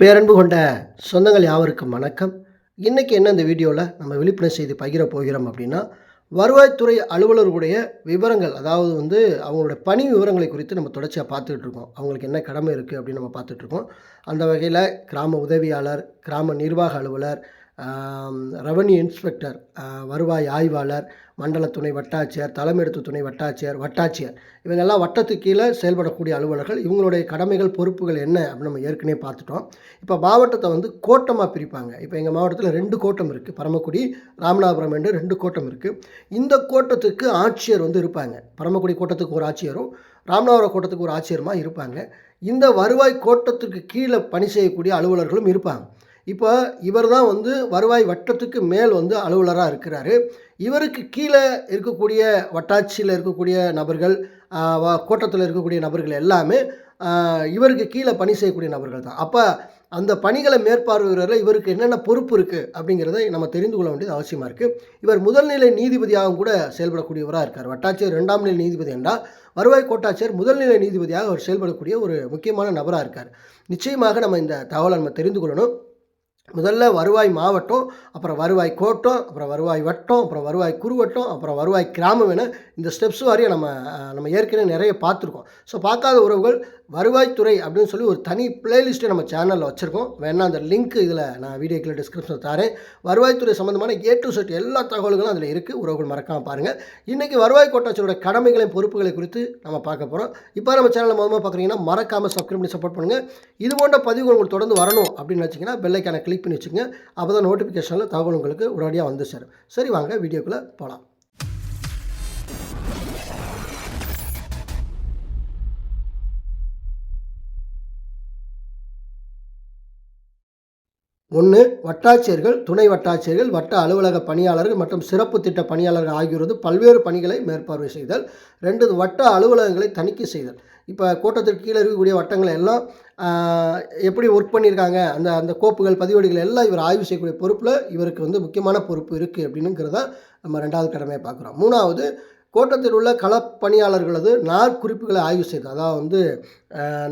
பேரன்பு கொண்ட சொந்தங்கள் யாவருக்கும் வணக்கம். இன்றைக்கி என்ன இந்த வீடியோவில் நம்ம விழிப்புணர்வு செய்து பகிர போகிறோம் அப்படின்னா வருவாய்த்துறை அலுவலர்களுடைய விவரங்கள் அதாவது வந்து அவங்களுடைய பணி விவரங்களை குறித்து நம்ம தொடர்ச்சியாக பார்த்துக்கிட்டு இருக்கோம். அவங்களுக்கு என்ன கடமை இருக்குது அப்படின்னு நம்ம பார்த்துட்ருக்கோம் அந்த வகையில் கிராம உதவியாளர் கிராம நிர்வாக அலுவலர் ரெவன்யூ இன்ஸ்பெக்டர் வருவாய் ஆய்வாளர் மண்டல துணை வட்டாட்சியர் தலைமையெடுத்து துணை வட்டாட்சியர் வட்டாட்சியர். இவங்கெல்லாம் வட்டத்துக்கு கீழே செயல்படக்கூடிய அலுவலர்கள். இவங்களுடைய கடமைகள் பொறுப்புகள் என்ன அப்படின்னு நம்ம ஏற்கனவே பார்த்துட்டோம். இப்போ மாவட்டத்தை வந்து கோட்டமாக பிரிப்பாங்க. இப்போ எங்கள் மாவட்டத்தில் ரெண்டு கோட்டம் இருக்குது பரமக்குடி ராமநாதபுரம் என்று ரெண்டு கோட்டம் இருக்குது இந்த கோட்டத்துக்கு ஆட்சியர் வந்து இருப்பாங்க. பரமக்குடி கோட்டத்துக்கு ஒரு ஆட்சியரும் ராமநாதபுரம் கோட்டத்துக்கு ஒரு ஆட்சியருமா இருப்பாங்க. இந்த வருவாய் கோட்டத்துக்கு கீழே பணி செய்யக்கூடிய அலுவலர்களும் இருப்பாங்க. இப்போ இவர் தான் வந்து வருவாய் வட்டத்துக்கு மேல் வந்து அலுவலராக இருக்கிறாரு. இவருக்கு கீழே இருக்கக்கூடிய வட்டாட்சியில் இருக்கக்கூடிய நபர்கள் கோட்டத்தில் இருக்கக்கூடிய நபர்கள் எல்லாமே இவருக்கு கீழே பணி செய்யக்கூடிய நபர்கள் தான். அப்போ அந்த பணிகளை மேற்பார்வையிடல இவருக்கு என்னென்ன பொறுப்பு இருக்குது அப்படிங்கிறத நம்ம தெரிந்து கொள்ள வேண்டியது அவசியமாக இருக்குது இவர் முதல்நிலை நீதிபதியாகவும் கூட செயல்படக்கூடியவராக இருக்கார். வட்டாட்சியர் ரெண்டாம் நிலை நீதிபதி என்றால் வருவாய் கோட்டாட்சியர் முதல்நிலை நீதிபதியாக அவர் செயல்படக்கூடிய ஒரு முக்கியமான நபராக இருக்கார். நிச்சயமாக நம்ம இந்த தகவலை நம்ம தெரிந்து கொள்ளணும். முதல்ல வருவாய் மாவட்டம் அப்புறம் வருவாய் கோட்டம் அப்புறம் வருவாய் வட்டம் அப்புறம் வருவாய் குறுவட்டம் அப்புறம் வருவாய் கிராமம் என இந்த ஸ்டெப்ஸ் வாரியாக நம்ம நம்ம ஏற்கனவே நிறைய பார்த்துருக்கோம். ஸோ பார்க்காத உறவுகள் வருவாய்த்துறை அப்படின்னு சொல்லி ஒரு தனி பிளேலிஸ்ட்டை நம்ம சேனலில் வச்சுருக்கோம். வேணால் அந்த லிங்க் இதில் நான் வீடியோக்கில் டிஸ்கிரிப்ஷனில் தரேன். வருவாய்த்துறை சம்மந்தமான ஏ டு செட் எல்லா தகவல்களும் அதில் இருக்குது உறவுகள் மறக்காமல் பாருங்கள் இன்றைக்கி வருவாய் கோட்டாட்சியரோட கடமைகளையும் பொறுப்புகளை குறித்து நம்ம பார்க்க போகிறோம் இப்போ நம்ம சேனலில் முதல்ல பார்க்குறீங்கன்னா மறக்காமல் சப்ஸ்கிரைப் பண்ணி சப்போர்ட் பண்ணுங்கள் இது போன்ற பதிவுகள் உங்களுக்கு தொடர்ந்து வரணும் அப்படின்னு வச்சிங்கன்னா பெல்லைக்கான கிளிக் பண்ணி வச்சுக்கோங்க. அப்போ தான் நோட்டிஃபிகேஷனில் தகவல் உங்களுக்கு உடனடியாக வந்து சேரும். சரி வாங்க வீடியோக்குள்ளே போகலாம் ஒன்று வட்டாட்சியர்கள் துணை வட்டாட்சியர்கள் வட்ட அலுவலக பணியாளர்கள் மற்றும் சிறப்பு திட்ட பணியாளர்கள் ஆகியோரது பல்வேறு பணிகளை மேற்பார்வை செய்தல். ரெண்டு வட்ட அலுவலகங்களை தணிக்கை செய்தல். இப்போ கோட்டத்திற்கு கீழே இருக்கக்கூடிய வட்டங்களை எல்லாம் எப்படி ஒர்க் பண்ணியிருக்காங்க அந்த அந்த கோப்புகள் பதிவேடுகள் எல்லாம் இவர் ஆய்வு செய்யக்கூடிய பொறுப்பில் இவருக்கு வந்து முக்கியமான பொறுப்பு இருக்குது அப்படின்னுங்கிறத நம்ம ரெண்டாவது கடமையை பார்க்குறோம். மூணாவது கோட்டத்தில் உள்ள களப்பணியாளர்களது நாட்குறிப்புகளை ஆய்வு செய்தது. அதாவது வந்து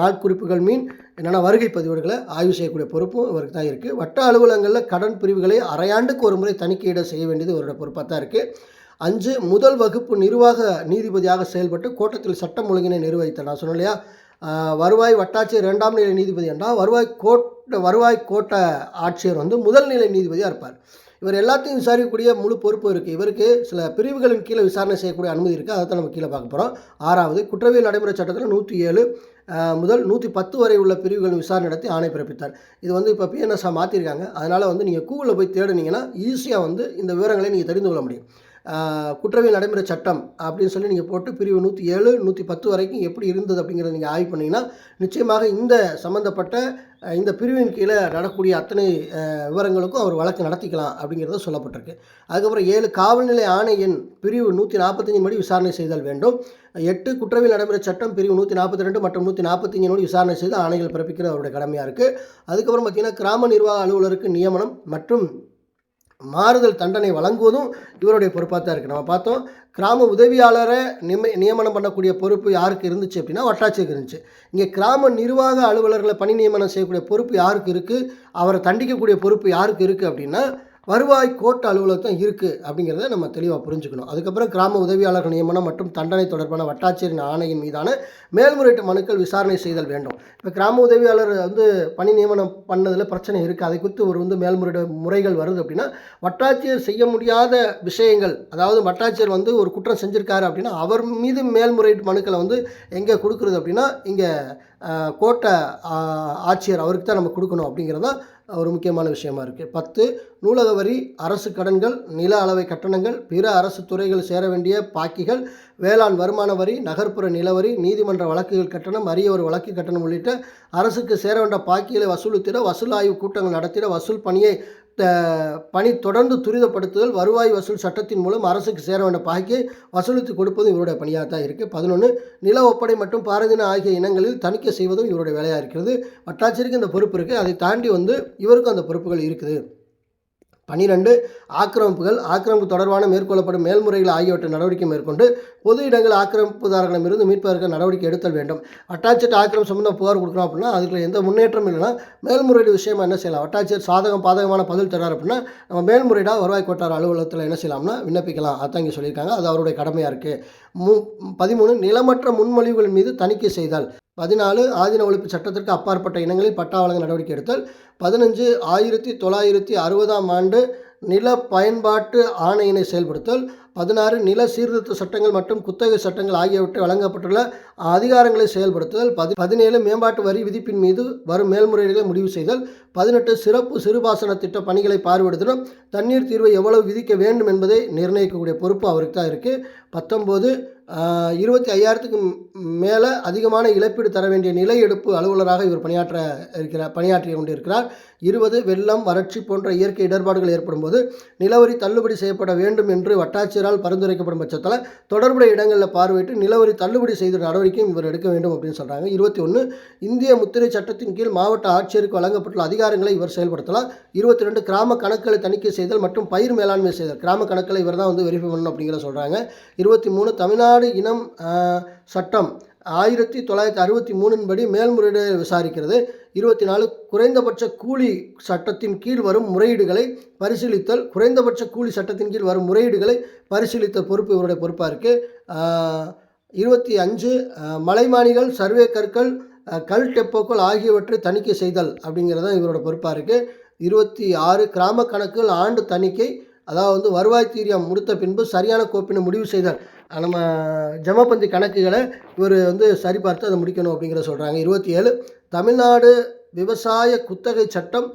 நாட்குறிப்புகள் மீன் என்னென்னா வருகை பதிவேடுகளை ஆய்வு செய்யக்கூடிய பொறுப்பும் இவருக்கு தான் இருக்குது வட்ட அலுவலகங்களில் கடன் பிரிவுகளை அரையாண்டுக்கு ஒரு முறை தணிக்கையிட செய்ய வேண்டியது இவருடைய பொறுப்பாக தான் இருக்குது அஞ்சு முதல் வகுப்பு நிர்வாக நீதிபதியாக செயல்பட்டு கோட்டத்தில் சட்டம் ஒழுங்கினை நிர்வகித்தார். நான் சொன்னேன் இல்லையா? வருவாய் வட்டாட்சியர் இரண்டாம் நிலை நீதிபதி என்றால் வருவாய் கோட்ட வருவாய் கோட்ட ஆட்சியர் வந்து முதல் நிலை நீதிபதியாக இருப்பார். இவர் எல்லாத்தையும் விசாரிக்கக்கூடிய முழு பொறுப்பு இருக்குது இவருக்கு சில பிரிவுகளின் கீழே விசாரணை செய்யக்கூடிய அனுமதி இருக்குது அதை தான் நம்ம கீழே பார்க்க போகிறோம் ஆறாவது குற்றவியல் நடைமுறை சட்டத்தில் நூற்றி ஏழு முதல் நூற்றி பத்து வரை உள்ள பிரிவுகள் விசாரணை நடத்தி ஆணை பிறப்பித்தார். இது வந்து இப்போ பிஎன்எஸ்ஆ மாற்றிருக்காங்க அதனால் வந்து நீங்கள் கூகுளில் போய் தேடுனீங்கன்னா ஈஸியாக வந்து இந்த விவரங்களை நீங்கள் தெரிந்து கொள்ள முடியும். குற்றவியல் நடைமுறை சட்டம் அப்படின்னு சொல்லி நீங்கள் போட்டு பிரிவு நூற்றி ஏழு நூற்றி பத்து வரைக்கும் எப்படி இருந்தது அப்படிங்கிறத நீங்கள் ஆய்வு பண்ணிங்கன்னா நிச்சயமாக இந்த சம்மந்தப்பட்ட இந்த பிரிவின் கீழே நடக்கூடிய அத்தனை விவரங்களுக்கும் அவர் வழக்கு நடத்திக்கலாம் அப்படிங்கிறத சொல்லப்பட்டிருக்கு. அதுக்கப்புறம் ஏழு காவல்நிலை ஆணை எண் பிரிவு நூற்றி நாற்பத்தஞ்சு படி விசாரணை செய்தல் வேண்டும். எட்டு குற்றவியல் நடைமுறை சட்டம் பிரிவு நூற்றி நாற்பத்தி ரெண்டு மற்றும் நூற்றி நாற்பத்தஞ்சு படி விசாரணை செய்து ஆணைகள் பிறப்பிக்கிறது அவருடைய கடமையாக இருக்குது அதுக்கப்புறம் பார்த்திங்கன்னா கிராம நிர்வாக அலுவலருக்கு நியமனம் மற்றும் மாறுதல் தண்டனை வழங்குவதும் இவருடைய பொறுப்பாக தான் இருக்குது நம்ம பார்த்தோம் கிராம உதவியாளரை நிம நியமனம் பண்ணக்கூடிய பொறுப்பு யாருக்கு இருந்துச்சு அப்படின்னா வட்டாட்சியருக்கு இருந்துச்சு. இங்கே கிராம நிர்வாக அலுவலர்களை பணி நியமனம் செய்யக்கூடிய பொறுப்பு யாருக்கு இருக்குது அவரை தண்டிக்கக்கூடிய பொறுப்பு யாருக்கு இருக்குது அப்படின்னா வருவாய் கோட்ட அலுவலகத்தும் இருக்குது அப்படிங்கிறத நம்ம தெளிவாக புரிஞ்சுக்கணும். அதுக்கப்புறம் கிராம உதவியாளர்கள் நியமனம் மற்றும் தண்டனை தொடர்பான வட்டாட்சியரின் ஆணையின் மீதான மேல்முறையீட்டு மனுக்கள் விசாரணை செய்தல் வேண்டும். இப்போ கிராம உதவியாளர் வந்து பணி நியமனம் பண்ணதில் பிரச்சனை இருக்குது அதை குறித்து ஒரு வந்து மேல்முறையீடு முறைகள் வருது அப்படின்னா வட்டாட்சியர் செய்ய முடியாத விஷயங்கள் அதாவது வட்டாட்சியர் வந்து ஒரு குற்றம் செஞ்சுருக்காரு அப்படின்னா அவர் மீது மேல்முறையீட்டு மனுக்களை வந்து எங்கே கொடுக்குறது அப்படின்னா இங்கே கோட்டை ஆட்சியர் அவருக்கு தான் நம்ம கொடுக்கணும் அப்படிங்கிறதான் ஒரு முக்கியமான விஷயமா இருக்குது பத்து நூலக வரி அரசு கடன்கள் நில அளவை கட்டணங்கள் பிற அரசு துறைகள் சேர வேண்டிய பாக்கிகள் வேளாண் வருமான வரி நகர்ப்புற நிலவரி நீதிமன்ற வழக்குகள் கட்டணம் அரியவர் வழக்கு கட்டணம் உள்ளிட்ட அரசுக்கு சேர வேண்ட பாக்கிகளை வசூலித்திட வசூல் ஆய்வு கூட்டங்கள் நடத்திட வசூல் பணியை பணி தொடர்ந்து துரிதப்படுத்துதல் வருவாய் வசூல் சட்டத்தின் மூலம் அரசுக்கு சேர வேண்டிய பாக்கியை வசூலித்து கொடுப்பதும் இவருடைய பணியாக தான் இருக்குது பதினொன்று நில ஒப்படை மற்றும் பாரதின ஆகிய இனங்களில் தணிக்கை செய்வதும் இவருடைய வேலையாக இருக்கிறது. வட்டாட்சியருக்கு இந்த பொறுப்பு இருக்குது அதை தாண்டி வந்து இவருக்கும் அந்த பொறுப்புகள் இருக்குது. பனிரெண்டு ஆக்கிரமிப்புகள் ஆக்கிரமிப்பு தொடர்பான மேற்கொள்ளப்படும் மேல்முறைகள் ஆகியவற்றை நடவடிக்கை மேற்கொண்டு பொது இடங்கள் ஆக்கிரமிப்புதாரர்களிடமிருந்து மீட்பதற்கு நடவடிக்கை எடுத்தல் வேண்டும். வட்டாட்சியர் ஆக்கிரம் சம்பந்தம் புகார் கொடுக்குறோம் அப்படின்னா அதுக்கு எந்த முன்னேற்றம் இல்லைன்னா மேல்முறையீடு விஷயமா என்ன செய்யலாம்? வட்டாட்சியர் சாதகம் பாதகமான பதில் தரார் அப்படின்னா நம்ம மேல்முறையீடாக வருவாய் கோட்டார் அலுவலகத்தில் என்ன செய்யலாம்னா விண்ணப்பிக்கலாம். அதான் இங்கே சொல்லியிருக்காங்க. அது அவருடைய கடமையாக இருக்குது மு பதிமூணு நிலமற்ற முன்மொழிவுகள் மீது தணிக்கை செய்தால். பதினாலு ஆதீன ஒழிப்பு சட்டத்திற்கு அப்பாற்பட்ட இனங்களில் பட்டா வழங்க நடவடிக்கை எடுத்தல். பதினஞ்சு ஆயிரத்தி தொள்ளாயிரத்தி அறுபதாம் ஆண்டு நில பயன்பாட்டு ஆணையினை செயல்படுத்தல். பதினாறு நில சீர்திருத்த சட்டங்கள் மற்றும் குத்தகை சட்டங்கள் ஆகியவற்றை வழங்கப்பட்டுள்ள அதிகாரங்களை செயல்படுத்துதல் பதி பதினேழு மேம்பாட்டு வரி விதிப்பின் மீது வரும் மேல்முறைகளை முடிவு செய்தல். பதினெட்டு சிறப்பு சிறுபாசன திட்ட பணிகளை பார்வையிடுதலும். தண்ணீர் தீர்வை எவ்வளவு விதிக்க வேண்டும் என்பதை நிர்ணயிக்கக்கூடிய பொறுப்பு அவருக்கு தான் இருக்குது பத்தொம்போது இருபத்தி ஐயாயிரத்துக்கு மேலே அதிகமான இழப்பீடு தர வேண்டிய நிலை எடுப்பு அலுவலராக இவர் பணியாற்ற இருக்கிறார் பணியாற்றி கொண்டிருக்கிறார். இருபது வெள்ளம் வறட்சி போன்ற இயற்கை இடர்பாடுகள் ஏற்படும் போது நிலவரி தள்ளுபடி செய்யப்பட வேண்டும் என்று வட்டாட்சியரால் பரிந்துரைக்கப்படும் பட்சத்தில் தொடர்புடைய இடங்களில் பார்வையிட்டு நிலவரி தள்ளுபடி செய்த நடவடிக்கையும் இவர் எடுக்க வேண்டும் அப்படின்னு சொல்கிறாங்க இருபத்தி ஒன்று இந்திய முத்திரை சட்டத்தின் கீழ் மாவட்ட ஆட்சியருக்கு வழங்கப்பட்டுள்ள அதிகாரங்களை இவர் செயல்படுத்தலாம். இருபத்தி ரெண்டு கிராம கணக்குகளை தணிக்கை செய்தல் மற்றும் பயிர் மேலாண்மை செய்தல். கிராம கணக்குகளை இவர் தான் வந்து வெரிஃபை பண்ணணும் அப்படிங்கிற சொல்கிறாங்க இருபத்தி மூணு தமிழ்நாடு இனம் சட்டம். ஆயிரத்தி தொள்ளாயிரத்தி அறுபத்தி மூணின்படி மேல்முறையீடு விசாரிக்கிறது. இருபத்தி நாலு குறைந்தபட்ச கூலி சட்டத்தின் கீழ் வரும் முறையீடுகளை பரிசீலித்தல் குறைந்தபட்ச கூலி சட்டத்தின் கீழ் வரும் முறையீடுகளை பரிசீலித்த பொறுப்பு இவருடைய பொறுப்பாக இருக்குது இருபத்தி அஞ்சு மலைமானிகள் சர்வே கற்கள் கல் டெப்போக்கள் ஆகியவற்றை தணிக்கை செய்தல் அப்படிங்கிறது தான் இவரோட பொறுப்பாக இருக்குது இருபத்தி ஆறு கிராம கணக்குகள் ஆண்டு தணிக்கை அதாவது வந்து வருவாய் தீரியம் முடித்த பின்பு சரியான கோப்பினை முடிவு செய்தல். நம்ம ஜமபந்தி கணக்குகளை இவர் வந்து சரிபார்த்து அதை முடிக்கணும் அப்படிங்கிற சொல்கிறாங்க இருபத்தி ஏழு தமிழ்நாடு விவசாய குத்தகை சட்டம்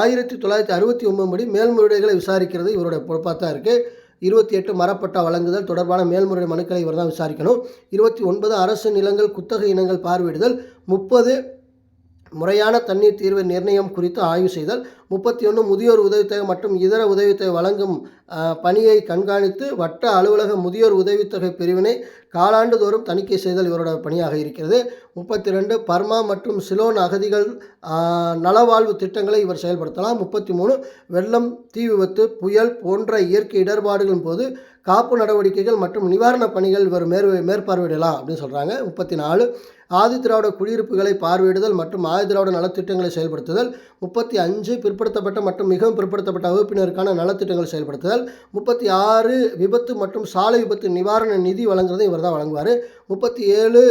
ஆயிரத்தி தொள்ளாயிரத்தி அறுபத்தி ஒன்பது படி மேல்முறையீடுகளை விசாரிக்கிறது இவருடைய பொறுப்பாக தான் இருக்குது இருபத்தி எட்டு மரப்பட்டா வழங்குதல் தொடர்பான மேல்முறை மனுக்களை இவர் தான் விசாரிக்கணும். இருபத்தி ஒன்பது அரசு நிலங்கள் குத்தகை இனங்கள் பார்வையிடுதல். முப்பது முறையான தண்ணீர் தீர்வு நிர்ணயம் குறித்து ஆய்வு செய்தல். முப்பத்தி ஒன்று முதியோர் உதவித்தொகை மற்றும் இதர உதவித்தொகை வழங்கும் பணியை கண்காணித்து வட்ட அலுவலக முதியோர் உதவித்தொகை பிரிவினை காலாண்டுதோறும் தணிக்கை செய்தல் இவரோட பணியாக இருக்கிறது. முப்பத்தி ரெண்டு பர்மா மற்றும் சிலோன் அகதிகள் நலவாழ்வு திட்டங்களை இவர் செயல்படுத்தலாம். முப்பத்தி மூணு வெள்ளம் தீ விபத்து புயல் போன்ற இயற்கை இடர்பாடுகளின் போது காப்பு நடவடிக்கைகள் மற்றும் நிவாரணப் பணிகள் இவர் மேற் மேற்பார்வையிடலாம் அப்படின்னு சொல்கிறாங்க முப்பத்தி நாலு ஆதி திராவிட குடியிருப்புகளை பார்வையிடுதல் மற்றும் ஆதி திராவிட நலத்திட்டங்களை செயல்படுத்துதல். முப்பத்தி அஞ்சு பிற்படுத்தப்பட்ட மற்றும் மிகவும் பிற்படுத்தப்பட்ட வகுப்பினருக்கான நலத்திட்டங்களை செயல்படுத்துதல். முப்பத்தி ஆறு விபத்து மற்றும் சாலை விபத்து நிவாரண நிதி வழங்குறதை இவர் தான் வழங்குவார். முப்பத்தி ஏழு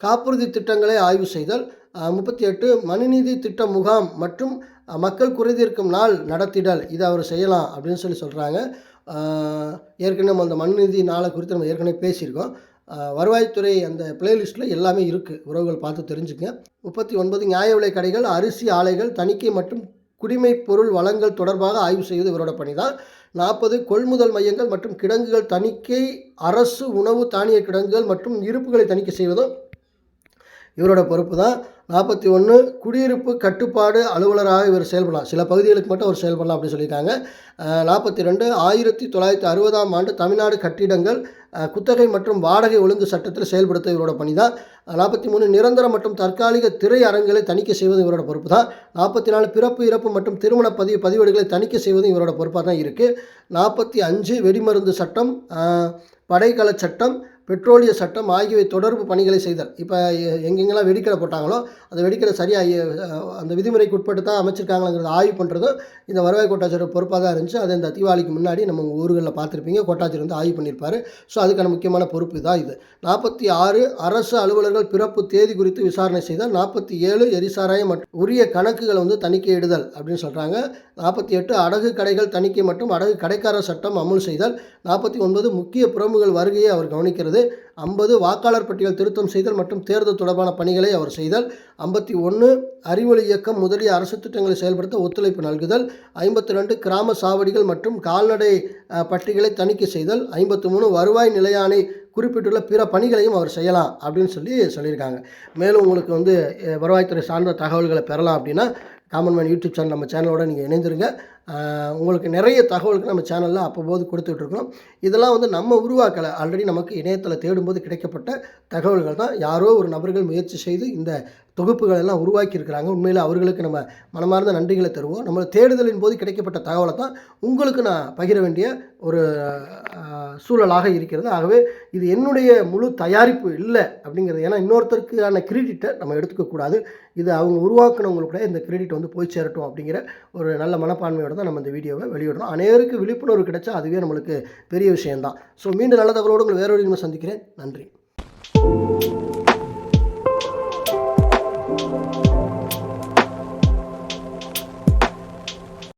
காப்புறுதி திட்டங்களை ஆய்வு செய்தல். முப்பத்தி எட்டு மனுநீதி திட்ட முகாம் மற்றும் மக்கள் குறைதீர்க்கும் நாள் நடத்திடல். இதை அவர் செய்யலாம் அப்படின்னு சொல்லி சொல்கிறாங்க ஏற்கனவே நம்ம அந்த மண்நிதி நாளை குறித்து நம்ம ஏற்கனவே பேசியிருக்கோம். வருவாய்த்துறை அந்த பிளேலிஸ்ட்டில் எல்லாமே இருக்குது உறவுகள் பார்த்து தெரிஞ்சுக்கங்க முப்பத்தி ஒன்பது நியாய விலை கடைகள் அரிசி ஆலைகள் தணிக்கை மற்றும் குடிமை பொருள் வளங்கள் தொடர்பாக ஆய்வு செய்வது இவரோட பணி தான். நாற்பது கொள்முதல் மையங்கள் மற்றும் கிடங்குகள் தணிக்கை அரசு உணவு தானிய கிடங்குகள் மற்றும் இருப்புகளை தணிக்கை செய்வதும் இவரோட பொறுப்பு தான். நாற்பத்தி ஒன்று குடியிருப்பு கட்டுப்பாடு அலுவலராக இவர் செயல்படலாம். சில பகுதிகளுக்கு மட்டும் அவர் செயல்படலாம் அப்படின்னு சொல்லியிருக்காங்க. நாற்பத்தி ரெண்டு ஆயிரத்தி தொள்ளாயிரத்தி அறுபதாம் ஆண்டு தமிழ்நாடு கட்டிடங்கள் குத்தகை மற்றும் வாடகை ஒழுங்கு சட்டத்தில் செயல்படுத்த இவரோட பணி தான். நாற்பத்தி மூணு நிரந்தர மற்றும் தற்காலிக திரையரங்குகளை தணிக்கை செய்வது இவரோட பொறுப்பு தான். நாற்பத்தி நாலு பிறப்பு இறப்பு மற்றும் திருமண பதிவு பதிவேடுகளை தணிக்கை செய்வது இவரோட பொறுப்பாக தான் இருக்குது நாற்பத்தி அஞ்சு வெடிமருந்து சட்டம் படைக்கல சட்டம் பெட்ரோலிய சட்டம் ஆகியவை தொடர்பு பணிகளை செய்தல். இப்போ எங்கெங்கெல்லாம் வெடிக்கடை போட்டாங்களோ அந்த வெடிக்கடை சரியாக அந்த விதிமுறைக்கு உட்பட்டு தான் அமைச்சிருக்காங்களாங்கிறத ஆய்வு பண்ணுறதும் இந்த வருவாய் கோட்டாட்சியர் பொறுப்பாக தான் இருந்துச்சு. அதை இந்த தீபாவளிக்கு முன்னாடி நம்ம உங்கள் ஊர்களில் பார்த்துருப்பீங்க. கோட்டாட்சியர் வந்து ஆய்வு பண்ணியிருப்பார். ஸோ அதுக்கான முக்கியமான பொறுப்பு தான் இது. நாற்பத்தி ஆறு அரசு அலுவலர்கள் பிறப்பு தேதி குறித்து விசாரணை செய்தால் நாற்பத்தி ஏழு எரிசாராயம் மற்றும் உரிய கணக்குகளை வந்து தணிக்கையிடுதல் அப்படின்னு சொல்கிறாங்க நாற்பத்தி எட்டு அடகு கடைகள் தணிக்கை மற்றும் அடகு கடைக்காரர் சட்டம் அமுல் செய்தால். நாற்பத்தி ஒன்பது முக்கிய பிரமுகள் வருகையை அவர் கவனிக்கிறது. ஐம்பது வாக்காளர் பட்டியல் திருத்தம் செய்தல் மற்றும் தேர்தல் தொடர்பான பணிகளை அவர் செய்தல் ஐம்பத்தி ஒன்று அறிவொளி இயக்கம் முதலிய அரசு திட்டங்களை செயல்படுத்த ஒத்துழைப்பு நல்குதல். ஐம்பத்தி ரெண்டு கிராம சாவடிகள் மற்றும் கால்நடை பட்டிகளை தணிக்கை செய்தல். ஐம்பத்தி மூணு வருவாய் நிலையானை குறிப்பிட்டுள்ள பிற பணிகளையும் அவர் செய்யலாம் அப்படின்னு சொல்லி சொல்லியிருக்காங்க. மேலும் உங்களுக்கு வந்து வருவாய்த்துறை சார்ந்த தகவல்களை பெறலாம் அப்படின்னா காமன் மேன் யூடியூப் சேனல் நம்ம சேனலோட நீங்கள் இணைந்திருங்க. உங்களுக்கு நிறைய தகவல்கள் நம்ம சேனலில் அப்போது கொடுத்துட்ருக்கோம். இதெல்லாம் வந்து நம்ம உருவாக்கலை. ஆல்ரெடி நமக்கு இணையத்தில் தேடும்போது கிடைக்கப்பட்ட தகவல்கள் தான். யாரோ ஒரு நபர்கள் முயற்சி செய்து இந்த தொகுப்புகள் எல்லாம் உருவாக்கியிருக்கிறாங்க. உண்மையில் அவர்களுக்கு நம்ம மனமார்ந்த நன்றிகளை தருவோம். நம்ம தேடுதலின் போது கிடைக்கப்பட்ட தகவலை தான் உங்களுக்கு நான் பகிர வேண்டிய ஒரு சூழலாக இருக்கிறது. ஆகவே இது என்னுடைய முழு தயாரிப்பு இல்லை அப்படிங்கிறது. ஏன்னா இன்னொருத்தருக்கான கிரெடிட்டை நம்ம எடுத்துக்கக்கூடாது. இது அவங்க உருவாக்குனவங்களுக்கு கூட இந்த கிரெடிட் வந்து போய் சேரட்டும் அப்படிங்கிற ஒரு நல்ல மனப்பான்மையோட தான் நம்ம இந்த வீடியோவை வெளியிடுறோம் அனைவருக்கு விழிப்புணர்வு கிடைச்சா அதுவே நம்மளுக்கு பெரிய விஷயம்தான். ஸோ மீண்டும் நல்ல தகவலோடு உங்களை வேறொரு சந்திக்கிறேன். நன்றி.